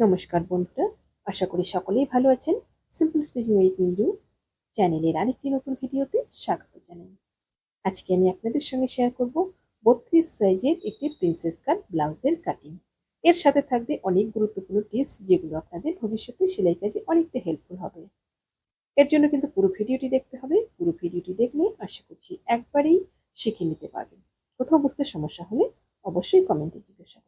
নমস্কার বন্ধুরা, আশা করি সকলেই ভালো আছেন। সিম্পল স্টিচিং উইথ নিরু চ্যানেলের আরেকটি নতুন ভিডিওতে স্বাগত জানাই। আজকে আমি আপনাদের সঙ্গে শেয়ার করব বত্রিশ সাইজের একটি প্রিন্সেস কাট ব্লাউজের কাটিং এর সাথে থাকবে অনেক গুরুত্বপূর্ণ টিপস যেগুলো আপনাদের ভবিষ্যতে সেলাই কাজে অনেকটা হেল্পফুল হবে। এর জন্য কিন্তু পুরো ভিডিওটি দেখতে হবে। পুরো ভিডিওটি দেখলে আশা করছি একবারেই শিখে নিতে পারবেন। কোথাও বুঝতে সমস্যা হলে অবশ্যই কমেন্টে জিজ্ঞাসা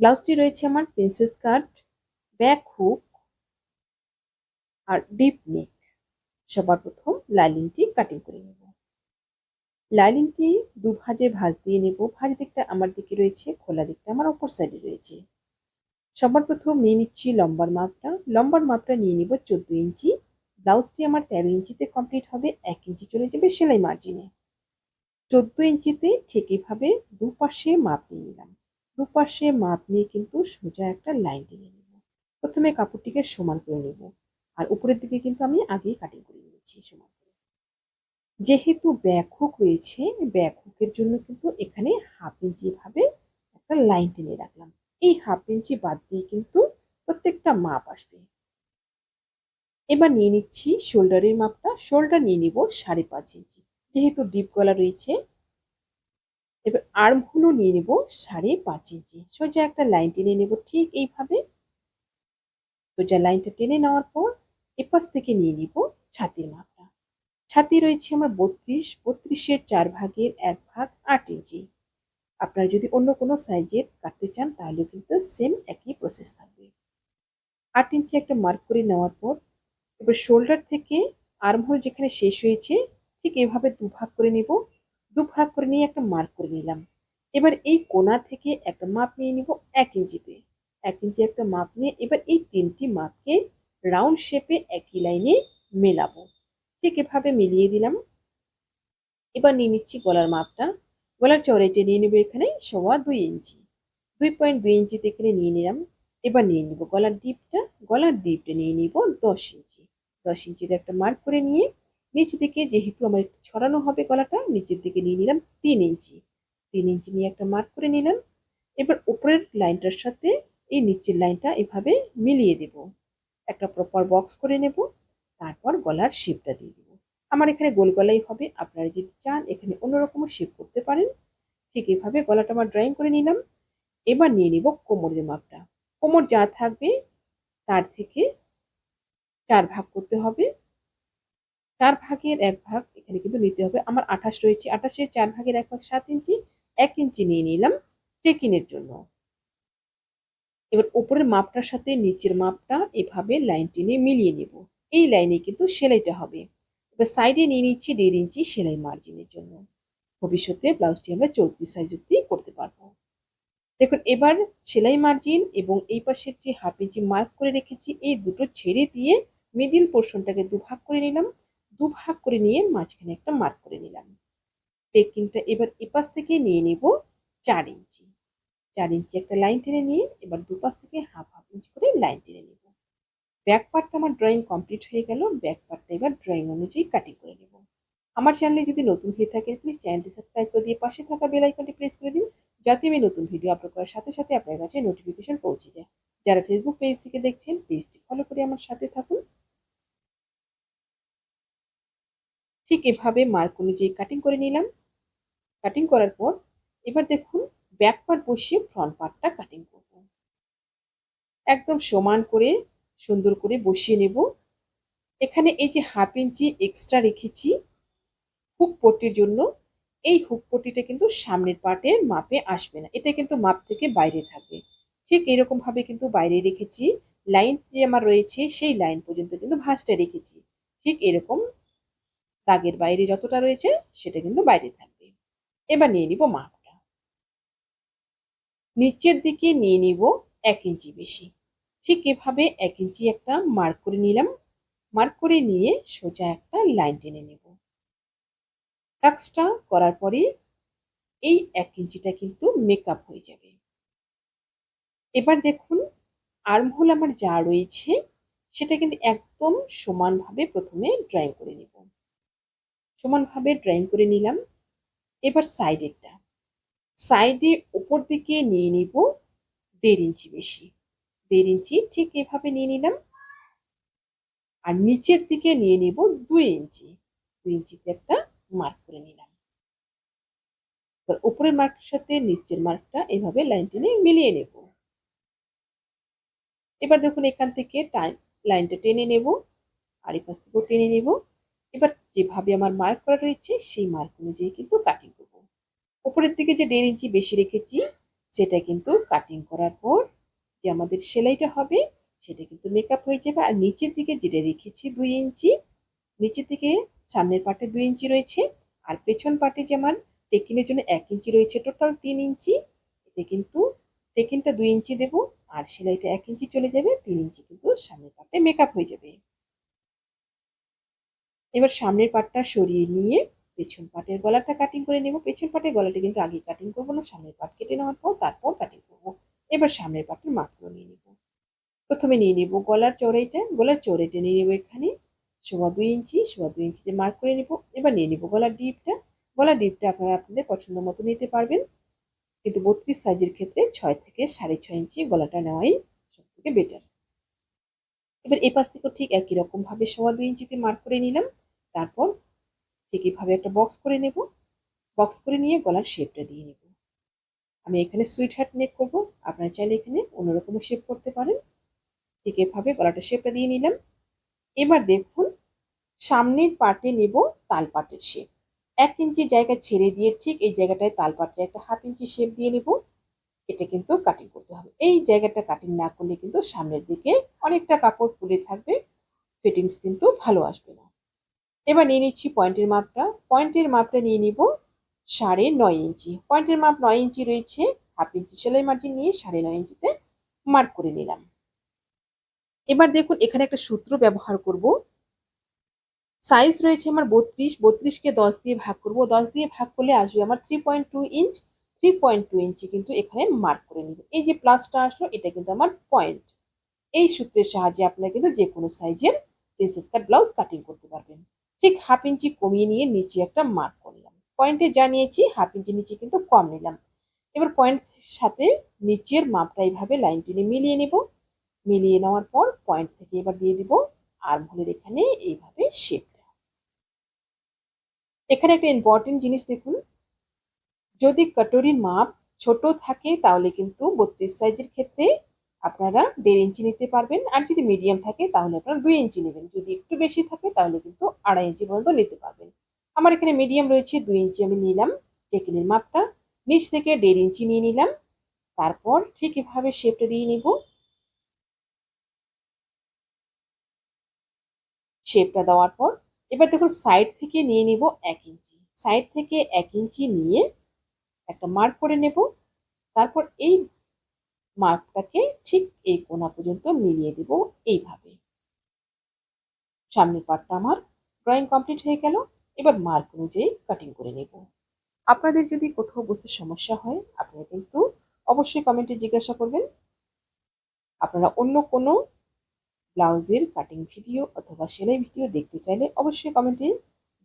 ব্লাউজটি রয়েছে আমার প্রিন্সেস কাট ব্যাক হুক আর ডিপ নেক সবার প্রথম লাইলিংটি কাটিং করে নেব। লাইলিংটি দু ভাজে ভাজ দিয়ে নেব। ভাজ দিকটা আমার দিকে রয়েছে, খোলা দিকটা আমার অপর সাইডে রয়েছে। সবার প্রথম নিয়ে নিচ্ছি লম্বার মাপটা। লম্বার মাপটা নিয়ে নিব চোদ্দ ইঞ্চি। ব্লাউজটি আমার তেরো ইঞ্চিতে কমপ্লিট হবে, এক ইঞ্চি চলে যাবে সেলাই মার্জিনে চোদ্দ ইঞ্চিতে ঠিক এইভাবে দুপাশে মাপ নিয়ে নিলাম। দুপাশে মাপ নিয়ে কিন্তু সোজা একটা লাইন টেনে নেব। প্রথমে কাপড়টিকে সমান করে নেব আর উপরের দিকে কিন্তু আমি আগেই কাটিং করে নিয়েছি সমান করে। যেহেতু ব্যাক হুক রয়েছে ব্যাক হুকের জন্য কিন্তু এখানে হাফ ইঞ্চি ভাবে একটা লাইন টেনে রাখলাম। এই হাফ ইঞ্চি বাদ দিয়ে কিন্তু প্রত্যেকটা মাপ আসবে। এবার নিয়ে নিচ্ছি শোল্ডারের মাপটা। শোল্ডার নিয়ে নিব সাড়ে পাঁচ ইঞ্চি যেহেতু ডিপ গলা রয়েছে আর্ম হলো নিয়ে নেব সাড়ে পাঁচ ইঞ্চি। সোজা একটা লাইন টেনে নেব ঠিক এইভাবে। সোজা লাইনটা টেনে নেওয়ার পর এপাশ থেকে নিয়ে নিব ছাতির মাপটা। ছাতি রয়েছে আমার বত্রিশ, বত্রিশের চার ভাগের এক ভাগ আট ইঞ্চি। আপনারা যদি অন্য কোনো সাইজের কাটতে চান, তাহলেও কিন্তু সেম একই প্রসেস থাকবে। আট ইঞ্চি একটা মার্ক করে নেওয়ার পর, এবার শোল্ডার থেকে আর্মহোল যেখানে শেষ হয়েছে, ঠিক এভাবে দুভাগ করে নেব। দু ভাগ করে নিয়ে একটা মার্ক করে নিলাম। এবার এই কোনা থেকে একটা মাপ নিয়ে নিব এক ইঞ্চিতে এক ইঞ্চি একটা মাপ নিয়ে এবার এই তিনটি মাপকে রাউন্ড শেপে একই লাইনে মেলাবো। ঠিক এভাবে মিলিয়ে দিলাম। এবার নিয়ে নিচ্ছি গলার মাপটা। গলার চড়াইটা নিয়ে নেব এখানে সওয়া দুই ইঞ্চি। দুই পয়েন্ট দুই ইঞ্চিতে এখানে নিয়ে নিলাম। এবার নিয়ে নিব গলার ডিপটা। গলার ডিপটা নিয়ে নিব দশ ইঞ্চি। দশ ইঞ্চিতে একটা মার্ক করে নিয়ে নিচ দিকে যেহেতু আমার একটু ছড়ানো হবে গলাটা, নিচের দিকে নিয়ে নিলাম তিন ইঞ্চি। তিন ইঞ্চি নিয়ে একটা মার্ক করে নিলাম। এবার উপরের লাইনটার সাথে এই নিচের লাইনটা এভাবে মিলিয়ে দেব। একটা প্রপার বক্স করে নেব, তারপর গলার শেপটা দিয়ে দেবো। আমার এখানে গোল গলাই হবে, আপনারা যদি চান এখানে অন্যরকমও শেপ করতে পারেন। ঠিক এভাবে গলাটা আমার ড্রয়িং করে নিলাম। এবার নিয়ে নিব কোমরের মাপটা। কোমর যা থাকবে, তার থেকে চার ভাগ করতে হবে। চার ভাগের এক ভাগ এখানে কিন্তু নিতে হবে। আমার আঠাশ রয়েছে, আঠাশের চার ভাগের এক ভাগ সাত ইঞ্চি এক ইঞ্চি নিয়ে নিলাম টেকিনের জন্য। এবার উপরের মাপটার সাথে নিচের মাপটা এভাবে লাইন টেনে মিলিয়ে নেব। এই লাইনে কিন্তু সেলাইটা হবে। এবার সাইডে নিয়ে নিচ্ছি দেড় ইঞ্চি সেলাই মার্জিনের জন্য। ভবিষ্যতে ব্লাউজটি আমরা চৌত্রিশ সাইজ অব্দি করতে পারব। দেখুন, এবার সেলাই মার্জিন এবং এই পাশের যে হাফ ইঞ্চি মার্ক করে রেখেছি, এই দুটো ছেড়ে দিয়ে মিডিল পোর্শনটাকে দুভাগ করে নিলাম। দু ভাগ করে নিয়ে মাঝখানে একটা মার্ক করে নিলাম। টেকিংটা এবার এপাশ থেকে নিয়ে নেব চার ইঞ্চি। চার ইঞ্চি একটা লাইন টেনে নিয়ে এবার দুপাশ থেকে হাফ হাফ ইঞ্চি করে লাইন টেনে নেব। ব্যাক পার্টটা আমার ড্রয়িং কমপ্লিট হয়ে গেল ব্যাক পার্টটা এবার ড্রয়িং অনুযায়ী কাটিং করে নেব। আমার চ্যানেলে যদি নতুন হয়ে থাকে প্লিজ চ্যানেলটি সাবস্ক্রাইব করে দিয়ে পাশে থাকা বেল আইকনটি প্রেস করে দিন, যাতে আমি নতুন ভিডিও আপলোড করার সাথে সাথে আপনার কাছে নোটিফিকেশন পৌঁছে যায়। যারা ফেসবুক পেজ থেকে দেখছেন পেজটি ফলো করে আমার সাথে থাকুন। ঠিক এভাবে মার্ক অনুযায়ী কাটিং করে নিলাম। কাটিং করার পর এবার দেখুন ব্যাক পার্ট বসিয়ে ফ্রন্ট পার্টটা কাটিং করব। একদম সমান করে, সুন্দর করে বসিয়ে নেব। এখানে এই যে হাফ ইঞ্চি এক্সট্রা রেখেছি হুক পট্টির জন্য, এই হুক পট্টিটা কিন্তু সামনের পার্টের মাপে আসবে না। এটা কিন্তু মাপ থেকে বাইরে থাকবে। ঠিক এরকম ভাবে কিন্তু বাইরে রেখেছি। লাইন যে আমার রয়েছে, সেই লাইন পর্যন্ত কিন্তু ভাঁজটা রেখেছি। ঠিক এরকম দাগের বাইরে যতটা রয়েছে, সেটা কিন্তু বাইরে থাকবে। এবার নিয়ে নিব মাপটা নিচের দিকে নিয়ে নিব এক ইঞ্চি বেশি। ঠিক এভাবে এক ইঞ্চি একটা মার্ক করে নিলাম। মার্ক করে নিয়ে সোজা একটা লাইন টেনে নেব। টাক্সটা করার পরে এই এক ইঞ্চিটা কিন্তু মেকআপ হয়ে যাবে। এবার দেখুন আর্মহোল আমার যা রয়েছে, সেটা কিন্তু একদম সমানভাবে প্রথমে ড্রয়িং করে নেব। সমানভাবে ড্রয়িং করে নিলাম। এবার সাইডেরটা সাইডে উপর দিকে নিয়ে নিব দেড় ইঞ্চি বেশি। দেড় ইঞ্চি ঠিক এভাবে নিয়ে নিলাম। আর নিচের দিকে নিয়ে নিব দুই ইঞ্চি। দুই ইঞ্চিতে একটা মার্ক করে নিলাম। এবার উপরের মার্কের সাথে নিচের মার্কটা এভাবে লাইন টেনে মিলিয়ে নেব। এবার দেখুন এখান থেকে লাইনটা টেনে নেব। আর এই পাশ থেকেও টেনে নেব। এবার যেভাবে আমার মার্ক করা রয়েছে, সেই মার্ক অনুযায়ী কিন্তু কাটিং করব। উপরের দিকে যে দেড় ইঞ্চি বেশি রেখেছি, সেটা কিন্তু কাটিং করার পর যে আমাদের সেলাইটা হবে, সেটা কিন্তু মেকআপ হয়ে যাবে। আর নিচের দিকে যেটা রেখেছি দুই ইঞ্চি নিচের দিকে সামনের পাটে দুই ইঞ্চি রয়েছে, আর পেছন পাটে যে আমার টেকিনের জন্য এক ইঞ্চি রয়েছে টোটাল তিন ইঞ্চি এতে কিন্তু টেকিনটা দুই ইঞ্চি দেব, আর সেলাইটা এক ইঞ্চি চলে যাবে, তিন ইঞ্চি কিন্তু সামনের পাটে মেকআপ হয়ে যাবে। এবার সামনের পাটটা সরিয়ে নিয়ে পেছন পাটের গলাটা কাটিং করে নেব। পেছন পাটের গলাটা কিন্তু আগে কাটিং করব না, সামনের পাট কেটে নেওয়ার পর তারপর কাটিং করব। এবার সামনের পাটের মাপগুলো নিয়ে নেব। প্রথমে নিয়ে নেব গলার চড়াইটা। গলার চড়াইটা নিয়ে নেব এখানে সোয়া দুই ইঞ্চি। সোয়া দুই ইঞ্চিতে মার্ক করে নেব। এবার নিয়ে নেব গলার ডিপটা। গলার ডিপটা আপনারা আপনাদের পছন্দ মতো নিতে পারবেন। কিন্তু বত্রিশ সাইজের ক্ষেত্রে ছয় থেকে সাড়ে ছয় ইঞ্চি গলাটা নেওয়াই সব থেকে বেটার এবার এ পাশ থেকেও ঠিক একই রকম ভাবে সোয়া দুই ইঞ্চিতে মার্ক করে নিলাম। তারপর ঠিক এইভাবে একটা বক্স করে নেব। বক্স করে নিয়ে গলার শেপটা দিয়ে নেব। আমি এখানে সুইট হার্ট নেক করব। আপনারা চাইলে এখানে অন্যরকমও শেপ করতে পারেন। ঠিক এভাবে গলাটা শেপটা দিয়ে নিলাম। এবার দেখুন, সামনের পার্টে নেব তাল পাটের শেপ এক ইঞ্চি জায়গা ছেড়ে দিয়ে ঠিক এই জায়গাটায় তাল পাটের একটা হাফ ইঞ্চি শেপ দিয়ে নেব। এটা কিন্তু কাটিং করতে হবে। এই জায়গাটা কাটিং না করলে কিন্তু সামনের দিকে অনেকটা কাপড় ফুলে থাকবে ফিটিংস কিন্তু ভালো আসবে না। এবার নিয়ে নিচ্ছি পয়েন্টের মাপটা। পয়েন্টের মাপটা নিয়ে নিব সাড়ে নয় ইঞ্চি। পয়েন্টের মাপ নয় ইঞ্চি রয়েছে হাফ ইঞ্চি সেলাই মার্জিন নিয়ে সাড়ে নয় ইঞ্চিতে মার্ক করে নিলাম। এবার দেখুন, এখানে একটা সূত্র ব্যবহার করব। সাইজ রয়েছে আমার বত্রিশ, বত্রিশকে দশ দিয়ে ভাগ করব। দশ দিয়ে ভাগ করলে আসবে আমার three point two inch three point two inch কিন্তু এখানে মার্ক করে নিব। এই যে প্লাসটা আসলো, এটা কিন্তু আমার পয়েন্ট এই সূত্রের সাহায্যে আপনারা কিন্তু যে কোনো সাইজের প্রিন্সেস কাট ব্লাউজ কাটিং করতে পারবেন। ঠিক হাফ ইঞ্চি কমিয়ে নিয়ে নিচে একটা মার্ক করলাম। পয়েন্টে যা নিয়েছি হাফ ইঞ্চি নিচে কিন্তু কম নিলাম। এবার পয়েন্ট সাথে নিচের মাপটা এইভাবে লাইন টেনে মিলিয়ে নেব। মিলিয়ে নেওয়ার পর পয়েন্ট থেকে এবার দিয়ে দিব আর ভুলের এখানে এইভাবে শেপটা এখানে একটা ইম্পর্টেন্ট জিনিস দেখুন যদি কাটরির মাপ ছোট থাকে, তাহলে কিন্তু বত্রিশ সাইজের ক্ষেত্রে আপনারা দেড় ইঞ্চি নিতে পারবেন। আর যদি মিডিয়াম থাকে, তাহলে আপনারা দুই ইঞ্চি নেবেন। যদি একটু বেশি থাকে, তাহলে কিন্তু আড়াই ইঞ্চি পর্যন্ত নিতে পারবেন। আমার এখানে মিডিয়াম রয়েছে, দুই ইঞ্চি আমি নিলাম। টেকিনের মাপটা নিচ থেকে দেড় ইঞ্চি নিয়ে নিলাম। তারপর ঠিক এভাবে শেপটা দিয়ে নিব। শেপটা দেওয়ার পর, এবার দেখুন সাইড থেকে নিয়ে নিব এক ইঞ্চি। সাইড থেকে এক ইঞ্চি নিয়ে একটা মার্ক করে নেব। তারপর এই মার্কটাকে ঠিক এই কোনা পর্যন্ত মিলিয়ে দেব এইভাবে। সামনের পার্টটা আমার ড্রয়িং কমপ্লিট হয়ে গেল। এবার মার্ক অনুযায়ী কাটিং করে নেব। আপনাদের যদি কোথাও বুঝতে সমস্যা হয়, আপনারা কিন্তু অবশ্যই কমেন্টে জিজ্ঞাসা করবেন। আপনারা অন্য কোনো ব্লাউজের কাটিং ভিডিও অথবা সেলাই ভিডিও দেখতে চাইলে অবশ্যই কমেন্টে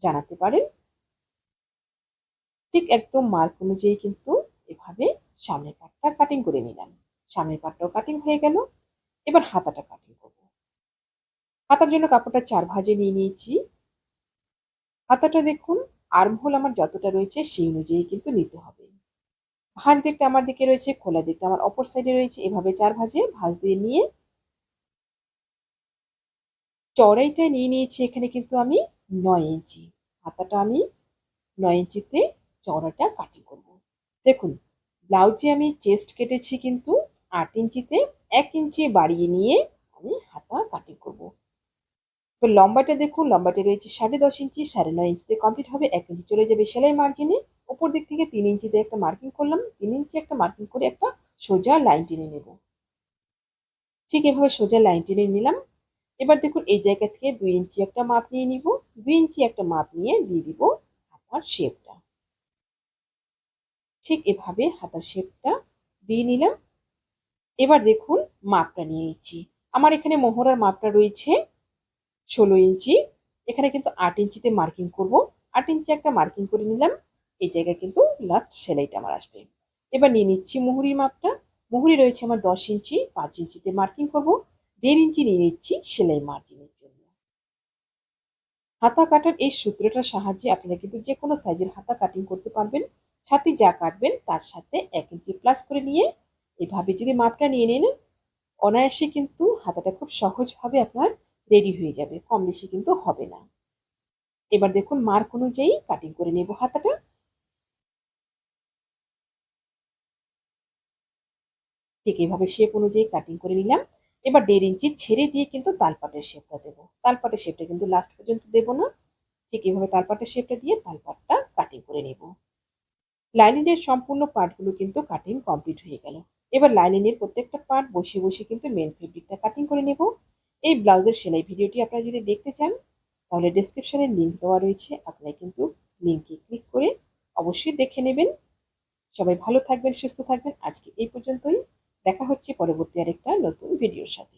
জানাতে পারেন। ঠিক একদম মার্ক অনুযায়ী কিন্তু এভাবে সামনের পাটটা কাটিং করে নিলাম। সামনের পাটটাও কাটিং হয়ে গেল, এবার হাতাটা কাটিং করব। হাতার জন্য কাপড়টা চার ভাজে নিয়ে নিয়েছি। হাতাটা দেখুন আর্মহোল আমার যতটা রয়েছে সেই অনুযায়ী কিন্তু নিতে হবে। ভাঁজ দিকটা আমার দিকে রয়েছে, খোলা দিকটা আমার অপর সাইডে রয়েছে, এভাবে চার ভাজে ভাঁজ দিয়ে নিয়ে চড়াইটা নিয়ে নিয়েছি এখানে কিন্তু আমি নয় ইঞ্চি। হাতাটা আমি নয় ইঞ্চিতে চড়াটা কাটিং করব। দেখুন, ব্লাউজে আমি চেস্ট কেটেছি কিন্তু আট ইঞ্চিতে এক ইঞ্চি বাড়িয়ে নিয়ে আমি হাতা কাটিং করব। তো লম্বাটা দেখুন, লম্বাটা রয়েছে সাড়ে দশ ইঞ্চি, সাড়ে নয় ইঞ্চিতে কমপ্লিট হবে, এক ইঞ্চি চলে যাবে সেলাই মার্জিনে ওপর দিক থেকে তিন ইঞ্চিতে একটা মার্কিং করলাম, তিন ইঞ্চি একটা মার্কিং করে একটা সোজা লাইন টেনে নেব। ঠিক এভাবে সোজা লাইন টেনে নিলাম। এবার দেখুন, এই জায়গা থেকে দুই ইঞ্চি একটা মাপ নিয়ে নিব, দুই ইঞ্চি একটা মাপ নিয়ে দিয়ে দিব হাতার শেপটা ঠিক এভাবে হাতার শেপটা দিয়ে নিলাম। এবার দেখুন মাপটা নিয়ে নিচ্ছি। আমার এখানে মোহরার মাপটা রয়েছে ষোলো ইঞ্চি। এখানে কিন্তু আট ইঞ্চিতে মার্কিং করব। আট ইঞ্চি একটা মার্কিং করে নিলাম। এই জায়গায় কিন্তু লাস্ট সেলাইটা আমার আসবে। এবার নিয়ে নিচ্ছি মুহুরির মাপটা। মুহুরি রয়েছে আমার দশ ইঞ্চি, পাঁচ ইঞ্চিতে মার্কিং করব। দেড় ইঞ্চি নিয়ে নিচ্ছি সেলাই মার্জিনের জন্য। হাতা কাটার এই সূত্রটার সাহায্যে আপনারা কিন্তু যে কোনো সাইজের হাতা কাটিং করতে পারবেন। ছাতি যা কাটবেন তার সাথে এক ইঞ্চি প্লাস করে নিয়ে এভাবে যদি মাপটা নিয়ে নেন, অনায়াসে কিন্তু হাতাটা খুব সহজভাবে আপনার রেডি হয়ে যাবে, কম বেশি কিন্তু হবে না। এবার দেখুন মার্ক অনুযায়ী কাটিং করে নেব হাতাটা। ঠিক এইভাবে শেপ অনুযায়ী কাটিং করে নিলাম। এবার দেড় ইঞ্চি ছেড়ে দিয়ে কিন্তু তালপাটের শেপটা দেবো। তালপাটের শেপটা কিন্তু লাস্ট পর্যন্ত দেবো না। ঠিক এইভাবে তালপাটের শেপটা দিয়ে তালপাটটা কাটিং করে নেব। লাইনিংয়ের সম্পূর্ণ পার্টগুলো কিন্তু কাটিং কমপ্লিট হয়ে গেল। এবার লাইনিংয়ের প্রত্যেকটা পার্ট বসে বসে কিন্তু মেন ফেব্রিকটা কাটিং করে নেব। এই ব্লাউজের সেলাই ভিডিওটি আপনারা যদি দেখতে চান, তাহলে ডিসক্রিপশনে লিঙ্ক দেওয়া রয়েছে। আপনারা কিন্তু লিঙ্কে ক্লিক করে অবশ্যই দেখে নেবেন। সবাই ভালো থাকবেন, সুস্থ থাকবেন। আজকে এই পর্যন্তই। দেখা হচ্ছে পরবর্তী আরেকটা নতুন ভিডিওর সাথে।